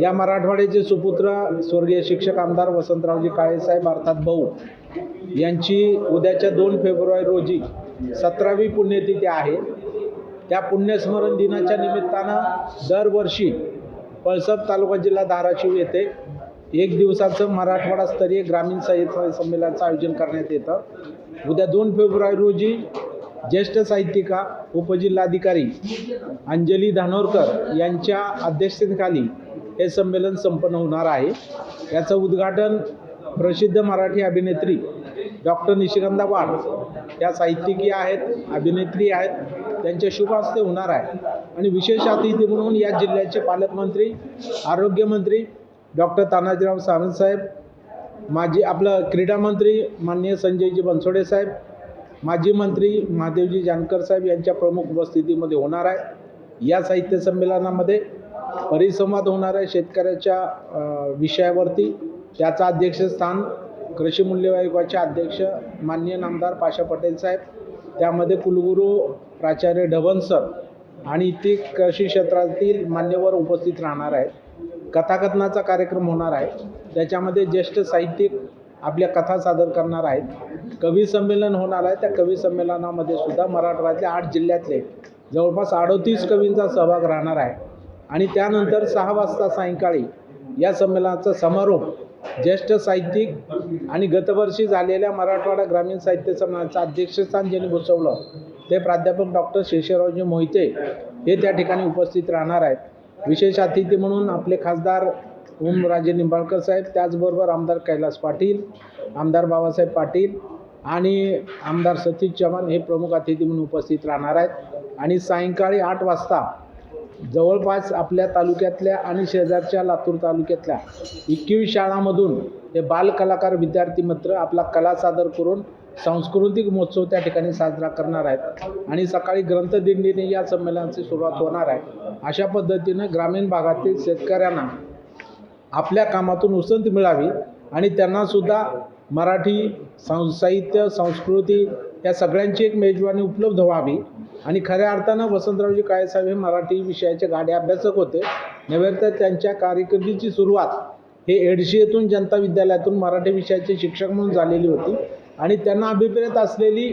या मराठवाड्याचे सुपुत्र स्वर्गीय शिक्षक आमदार वसंतरावजी काळेसाहेब अर्थात भाऊ यांची उद्याच्या दोन फेब्रुवारी रोजी सतरावी पुण्यतिथी आहे. त्या पुण्यस्मरण दिनाच्या निमित्तानं दरवर्षी पळसप तालुका जिल्हा धाराशिव येथे एक दिवसाचं मराठवाडास्तरीय ग्रामीण साहित्य संमेलनाचं आयोजन करण्यात येतं. उद्या दोन फेब्रुवारी रोजी ज्येष्ठ साहित्यिका उपजिल्हाधिकारी अंजली धानोरकर यांच्या अध्यक्षतेखाली हे संमेलन संपन्न होणार आहे. याचं उद्घाटन प्रसिद्ध मराठी अभिनेत्री डॉक्टर निशिगंधा वाड या साहित्यिकी आहेत अभिनेत्री आहेत त्यांच्या शुभ हस्ते होणार आहे. आणि विशेष अतिथी म्हणून या जिल्ह्याचे पालकमंत्री आरोग्यमंत्री डॉक्टर तानाजीराव सावंत साहेब माजी आपलं क्रीडामंत्री माननीय संजयजी बनसोडे साहेब माजी मंत्री महादेवजी जानकर साहेब यांच्या प्रमुख उपस्थितीमध्ये होणार आहे. या साहित्य संमेलनामध्ये परिसंवाद होणार आहे शेतकऱ्याच्या विषयावरती. त्याचं अध्यक्षस्थान कृषी मूल्य आयोगाचे अध्यक्ष माननीय नामदार पाशा पटेल साहेब त्यामध्ये कुलगुरू प्राचार्य ढवण सर आणि इथे कृषी क्षेत्रातील मान्यवर उपस्थित राहणार आहेत. कथाकथनाचा कार्यक्रम होणार आहे. त्याच्यामध्ये ज्येष्ठ साहित्यिक आपल्या कथा सादर करणार आहेत. कवी संमेलन होणार आहे. त्या कवी संमेलनामध्ये सुद्धा मराठवाड्यातल्या आठ जिल्ह्यातले जवळपास अडोतीस कवींचा सहभाग राहणार आहे. आणि त्यानंतर सहा वाजता सायंकाळी या संमेलनाचा समारोप ज्येष्ठ साहित्यिक आणि गतवर्षी झालेल्या मराठवाडा ग्रामीण साहित्य संमेलनाचं अध्यक्षस्थान ज्यांनी भूषवलं. ते प्राध्यापक डॉक्टर शेषरावजी मोहिते हे त्या ठिकाणी उपस्थित राहणार आहेत. विशेष अतिथी म्हणून आपले खासदार ओमराजे निंबाळकर साहेब त्याचबरोबर आमदार कैलास पाटील आमदार बाबासाहेब पाटील आणि आमदार सतीश चव्हाण हे प्रमुख अतिथी म्हणून उपस्थित राहणार आहेत. आणि सायंकाळी आठ वाजता जवळपास आपल्या तालुक्यातल्या आणि शेजारच्या लातूर तालुक्यातल्या एकवीस शाळांमधून हे बालकलाकार विद्यार्थी मित्र आपला कला सादर करून सांस्कृतिक महोत्सव त्या ठिकाणी साजरा करणार आहेत. आणि सकाळी ग्रंथदिंडीने या संमेलनाची सुरुवात होणार आहे. अशा पद्धतीनं ग्रामीण भागातील शेतकऱ्यांना आपल्या कामातून उसंत मिळावी आणि त्यांनासुद्धा मराठी सं साहित्य संस्कृती या सगळ्यांची एक मेजवानी उपलब्ध व्हावी. आणि खऱ्या अर्थानं वसंतरावजी काळेसाहेब हे मराठी विषयाचे गाडे अभ्यासक होते. नव्हे तर त्यांच्या कारकिर्दीची सुरुवात हे एडशी येथून जनता विद्यालयातून मराठी विषयाचे शिक्षक म्हणून झालेली होती. आणि त्यांना अभिप्रेत असलेली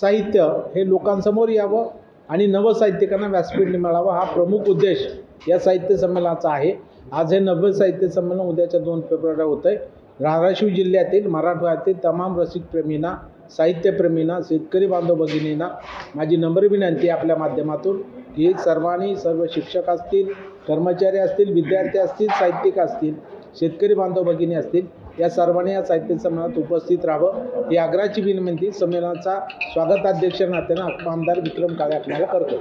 साहित्य हे लोकांसमोर यावं आणि नवसाहित्यिकांना व्यासपीठ मिळावं हा प्रमुख उद्देश या साहित्य संमेलनाचा आहे. आज हे नव्वे साहित्य संमेलन उद्याच्या दोन फेब्रुवारी होतं आहे धाराशिव जिल्ह्यातील मराठवाड्यातील तमाम रसिकप्रेमींना साहित्यप्रेमींना शेतकरी बांधव भगिनींना माझी नम्र विनंती आपल्या माध्यमातून की सर्वांनी सर्व शिक्षक असतील कर्मचारी असतील विद्यार्थी असतील साहित्यिक असतील शेतकरी बांधव भगिनी असतील या सर्वांनी या साहित्य संमेलनात उपस्थित राहावं. ही आग्राची विनंती संमेलनाचा स्वागताध्यक्ष नात्यानं आमदार विक्रम काळे आपल्याला करतो.